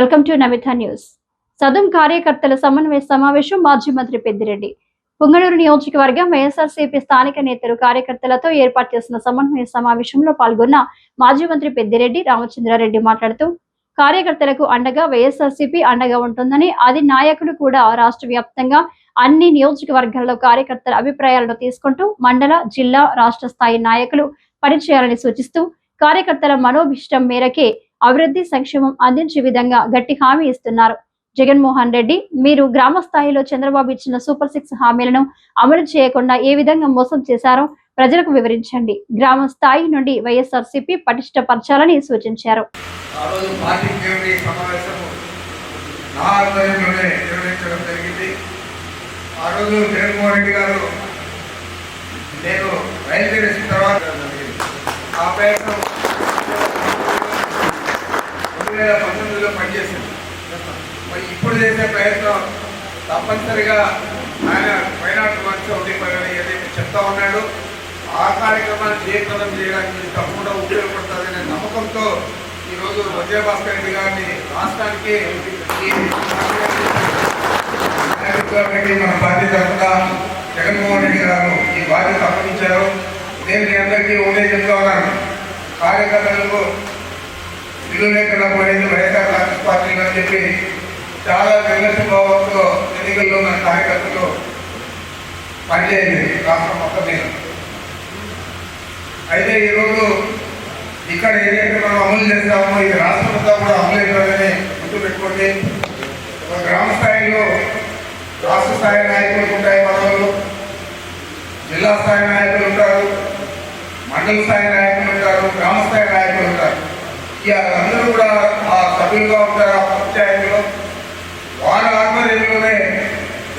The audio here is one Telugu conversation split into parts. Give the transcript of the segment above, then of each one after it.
Welcome to Namitha news. సదం కార్యకర్తల సమన్వయ సమావేశం మాజీ మంత్రి పెద్దిరెడ్డి. పుంగనూరు నియోజకవర్గం వైఎస్ఆర్సీపీ స్థానిక నేతలు కార్యకర్తలతో ఏర్పాటు చేసిన సమన్వయ సమావేశంలో పాల్గొన్న మాజీ మంత్రి పెద్దిరెడ్డి రామచంద్రారెడ్డి మాట్లాడుతూ కార్యకర్తలకు అండగా వైఎస్ఆర్సీపీ అండగా ఉంటుందని అది నాయకులు కూడా రాష్ట్ర వ్యాప్తంగా అన్ని నియోజకవర్గాల్లో కార్యకర్తల అభిప్రాయాలను తీసుకుంటూ మండల జిల్లా రాష్ట్ర స్థాయి నాయకులు పనిచేయాలని సూచిస్తూ కార్యకర్తల మనోభిష్టం మేరకే అభివృద్ధి సంక్షేమం అందించే విధంగా గట్టి హామీ ఇస్తున్నారు. జగన్మోహన్ రెడ్డి మీరు గ్రామ స్థాయిలో చంద్రబాబు ఇచ్చిన సూపర్ సిక్స్ హామీలను అమలు చేయకుండా ఏ విధంగా మోసం చేశారో ప్రజలకు వివరించండి. గ్రామ స్థాయి నుండి వైఎస్ఆర్సీపీ పటిష్టపరచాలని సూచించారు నా ఆధ్వర్యంలోనే నిర్వహించడం జరిగింది ఆ రోజు జగన్మోహన్ రెడ్డి గారు నేను బయలుదేరేసిన తర్వాత జరిగింది. ఆ ప్రయత్నం రెండు వేల పంతొమ్మిదిలో పనిచేసింది. మరి ఇప్పుడు చేసే ప్రయత్నం తప్పనిసరిగా ఆయన వైనాట్ మంచి ఒకటి ఏదైతే చెప్తా ఉన్నాడు. ఆ కార్యక్రమాన్ని జయప్రదం చేయడానికి తప్పకుండా ఉపయోగపడుతుందనే నమ్మకంతో ఈరోజు విజయభాస్కర్ రెడ్డి గారిని రాష్ట్రానికి మన పార్టీ తరఫున జగన్మోహన్ రెడ్డి గారు ఈ బాధ్యత అప్పగించారు. నేను మీ అందరికీ ఒకటే చెప్తా ఉన్నాను కార్యకర్తలకు ఇల్లునే కనపడేది వైఎస్ఆర్ కాంగ్రెస్ పార్టీ అని చెప్పి చాలా నిర్లక్ష్య భావంతో ఎన్నికల్లో మన కార్యకర్తలు పనిచేయండి రాష్ట్రం మొత్తం మీద. అయితే ఈరోజు ఇక్కడ ఏదైతే మనం అమలు చేస్తామో ఇది రాష్ట్రం అంతా కూడా అమలు అవుతుందని గుర్తుపెట్టుకోండి ఒక గ్రామ స్థాయిలో రాష్ట్ర స్థాయి నాయకులు ఉంటాయి మనవాళ్ళు జిల్లా స్థాయి నాయకులు ఉంటారు మండల స్థాయి నాయకులు ఉంటారు గ్రామ స్థాయి నాయకులు ఉంటారు. ఇక అందరూ కూడా ఆ సభ్యులుగా ఉంటారు ఆ పంచాయతీలో వాళ్ళ ఆధ్వర్యంలోనే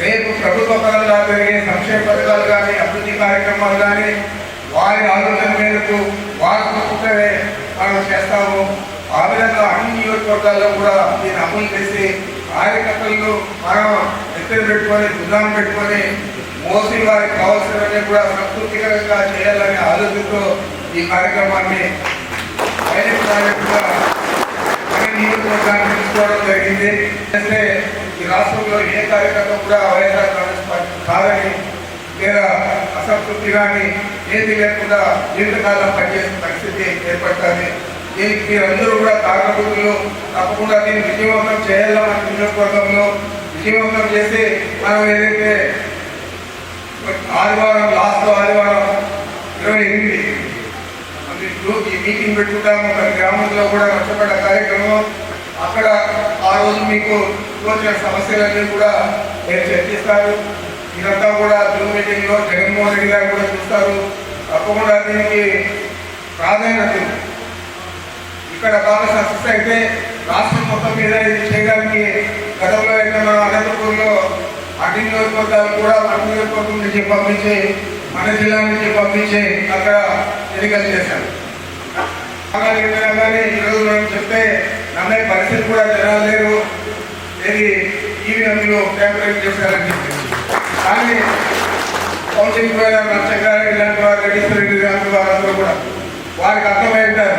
రేపు ప్రభుత్వ పరంగా జరిగే సంక్షేమ పథకాలు కానీ అభివృద్ధి కార్యక్రమాలు కానీ వారి ఆలోచన మేరకు వారి పుస్తకమే మనం చేస్తాము. ఆ విధంగా అన్ని నియోజకవర్గాల్లో కూడా దీన్ని అమలు చేసి కార్యకర్తలను మనం ఎత్తులు పెట్టుకొని భుజాన్ని పెట్టుకొని మోసి వారికి కావాల్సినవన్నీ కూడా సంతృప్తికరంగా చేయాలనే ఆలోచనతో ఈ కార్యక్రమాన్ని నియోజకవర్గాన్ని తీసుకోవడం జరిగింది. అయితే ఈ రాష్ట్రంలో ఏ కార్యకర్త కూడా వైఎస్ఆర్ కాంగ్రెస్ పార్టీ కాదని లేదా అసంతృప్తి కానీ ఏది లేకుండా దీర్ఘకాలం పనిచేసిన పరిస్థితి ఏర్పడుతుంది. దీనికి మీరందరూ కూడా కారణభూతులు. తప్పకుండా దీన్ని విజయవంతం చేయాలా మన నియోజకవర్గంలో? విజయవంతం చేసి మనం ఏదైతే ఆదివారం లాస్ట్ ఆదివారం ఇరవై ఎనిమిది అందులో ఈ మీటింగ్ పెట్టుకుంటాము. మన గ్రామంలో కూడా కష్టపడ్డ కార్యక్రమం. అక్కడ ఆ రోజు మీకు తోచిన సమస్యలన్నీ కూడా మీరు చర్చిస్తారు. ఇదంతా కూడా మీటింగ్లో జగన్మోహన్ రెడ్డి గారు కూడా చూస్తారు. తప్పకుండా దీనికి ప్రాధాన్యత ఇక్కడ బాగా సక్సెస్ అయితే రాష్ట్రం మొత్తం మీద ఇది చేయడానికి గతంలో అయితే మన అనంతపూర్లో అన్ని నియోజకవర్గాలు కూడా మన నియోజకవర్గం నుంచి పంపించి మన జిల్లా నుంచి పంపించి అక్కడ ఎన్నికలు చేశారు. అలాగే కానీ ఈరోజు మనం చెప్తే నమ్మే పరిస్థితి కూడా జనాలు లేరు. ఇది ఈవీఎంలు ట్యాంపరింగ్ చేశారని చెప్పి. కానీ కౌన్సిలింగ్ పైన నచ్చగారెడ్డి లాంటి వారు రెడ్డి రెడ్డి లాంటి వారందరూ కూడా వారికి అర్థమైంటారు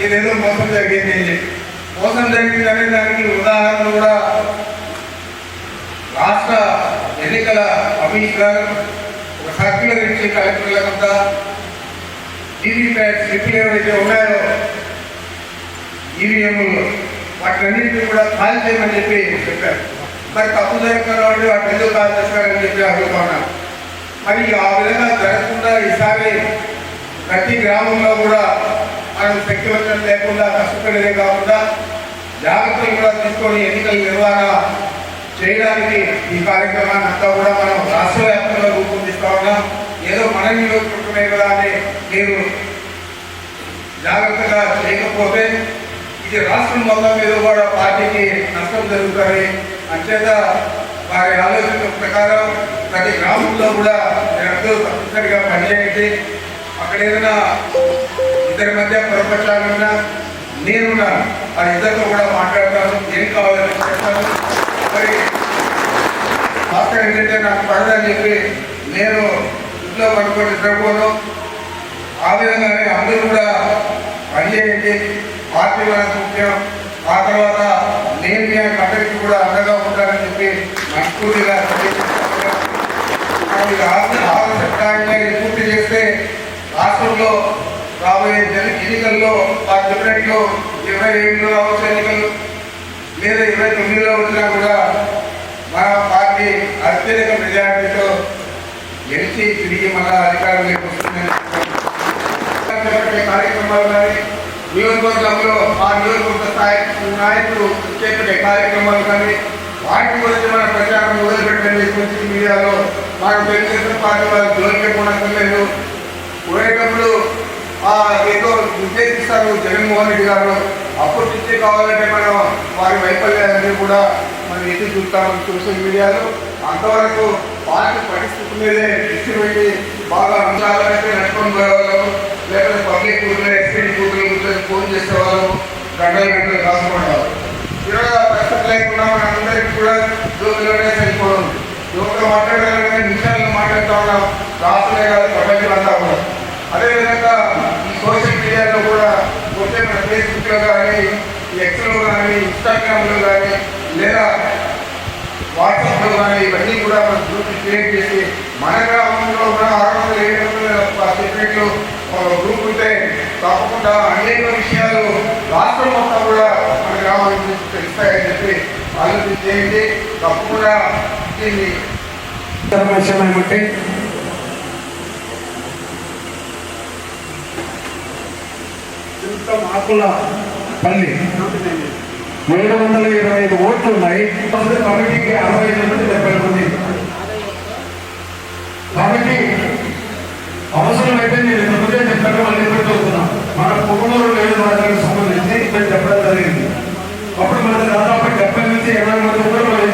ఇదేదో మోసం జరిగింది అని చెప్పి. మోసం జరిగిందనే దానికి ఉదాహరణ కూడా రాష్ట్ర ఎన్నికల కమిషనర్ ఒక సర్క్యులర్ ఇచ్చి కలెక్టర్లకంతా వీవీప్యాట్ స్లిప్లు ఏవైతే ఉన్నాయో ఈవీఎంలు వాటిన్నింటినీ కూడా కాల్ చేయమని చెప్పి చెప్పారు. మరి తప్పు జరగకుండా ఉండి వాటిని ఎందుకు కాల్ చేస్తారని చెప్పి అడుగుతున్నాను మరి ఆ విధంగా జరగకుండా ఈసారి ప్రతి గ్రామంలో కూడా మనం శక్తివంతం లేకుండా కష్టపడేదే కాకుండా జాగ్రత్తలు కూడా తీసుకొని ఎన్నికల నిర్వహణ చేయడానికి ఈ కార్యక్రమాన్ని అంతా కూడా మనం రాష్ట్ర వ్యాప్తంగా రూపొందిస్తా ఉన్నాం. ఏదో మన నియోజకవర్గమే కదా అని మీరు జాగ్రత్తగా చేయకపోతే ఇది రాష్ట్రం మొత్తం మీద కూడా పార్టీకి నష్టం జరుగుతుంది. అంచేత వారి ఆలోచన ప్రకారం ప్రతి గ్రామంలో కూడా మీరందరూ తప్పనిసరిగా పనిచేయండి. అక్కడ ఏదైనా ఇద్దరి మధ్య పొరపచ్చాలన్నా నేను ఆ ఇద్దరితో కూడా మాట్లాడతాను. ఏం కావాలని చెప్తాను మరి భాస్కర్ ఏంటంటే నాకు పడదని చెప్పి నేను ఇంట్లో పడుకొని నిద్రపోను. ఆ విధంగానే అందరూ కూడా పనిచేయండి. పార్టీ మనకు ముఖ్యం ఆ తర్వాత నేను కూడా అండగా ఉంటారని చెప్పి పూర్తి చేస్తే రాష్ట్రంలో రాబోయే జన ఎన్నికల్లో ఆ చెప్పినట్లు ఇరవై ఏడులో రావచ్చు ఎన్నికలు లేదా ఇరవై తొమ్మిదిలో వచ్చినా కూడా మన పార్టీ అత్యధిక మెజారిటీతో గెలిచి తిరిగి మళ్ళా అధికారంలోకి వస్తుందని కార్యక్రమాలు కానీ నియోజకవర్గంలో ఆ నియోజకవర్గ స్థాయి నాయకులు చేపట్టే కార్యక్రమాలు కానీ పార్టీ గురించి మన ప్రచారం మొదలుపెట్టండి. సోషల్ మీడియాలో మాకు తెలుగుదేశం పార్టీ వాళ్ళు జోలికి పోనక్కర్లేదు. పోయేటప్పుడు ఏదో ఉద్దేశిస్తారు జగన్మోహన్ రెడ్డి గారు. అప్పుడు నుంచి కావాలంటే మనం వారి వైఫల్యాలన్నీ కూడా మనం ఎత్తి చూస్తామని సోషల్ మీడియాలో. అంతవరకు పార్టీ పరిస్థితి మీదే దృష్టి పెట్టి బాగా అంశాలంటే నడుచుకొని పోయేవాళ్ళు లేకపోతే పబ్లిక్ కూతురు ఎస్పీడీ కూతురు కూతురు ఫోన్ చేసేవాళ్ళు గంటలు గంటలు కాసుకునేవారు ఈరోజు ఆ పరిస్థితి లేకుండా మనం అందరికీ కూడా జోబులోనే వెళ్ళిపోవడం యువత మాట్లాడాలంటే నిమిషాలు మాట్లాడుతూ రాష్ట్రమే కాదు ప్రపంచం అంతా కూడా. అదేవిధంగా ఈ సోషల్ మీడియాలో కూడా వచ్చే మన ఫేస్బుక్లో కానీ ఎక్స్లో కానీ ఇన్స్టాగ్రామ్లో కానీ లేదా వాట్సాప్లో కానీ ఇవన్నీ కూడా మన గ్రూప్ క్రియేట్ చేసి మన గ్రామంలో ఉన్న ఆరు వందల ఏడు వందల సెక్రెట్లు గ్రూప్ ఉంటే తప్పకుండా అనేక విషయాలు రాష్ట్రం మొత్తం కూడా మన గ్రామానికి తెలుస్తాయని చెప్పి ఆలోచన చేయండి తప్పకుండా దీన్ని విషయం ఏమంటే ఇంత మాకుల పల్లి. ఏడు వందల ఇరవై ఐదు ఓట్లు ఉన్నాయి. కమిటీకి అరవై ఐదు మంది డెబ్బై మంది. కాబట్టి అవసరమైతే నేను ఇంతకుముందే చెప్పాను మళ్ళీ ఎప్పుడు చెప్తున్నా మన పొగలూరు నియోజకవర్గానికి సంబంధించి నేను చెప్పడం జరిగింది. అప్పుడు మనకు దాదాపు డెబ్బై నుంచి ఎనభై మంది కూడా మనం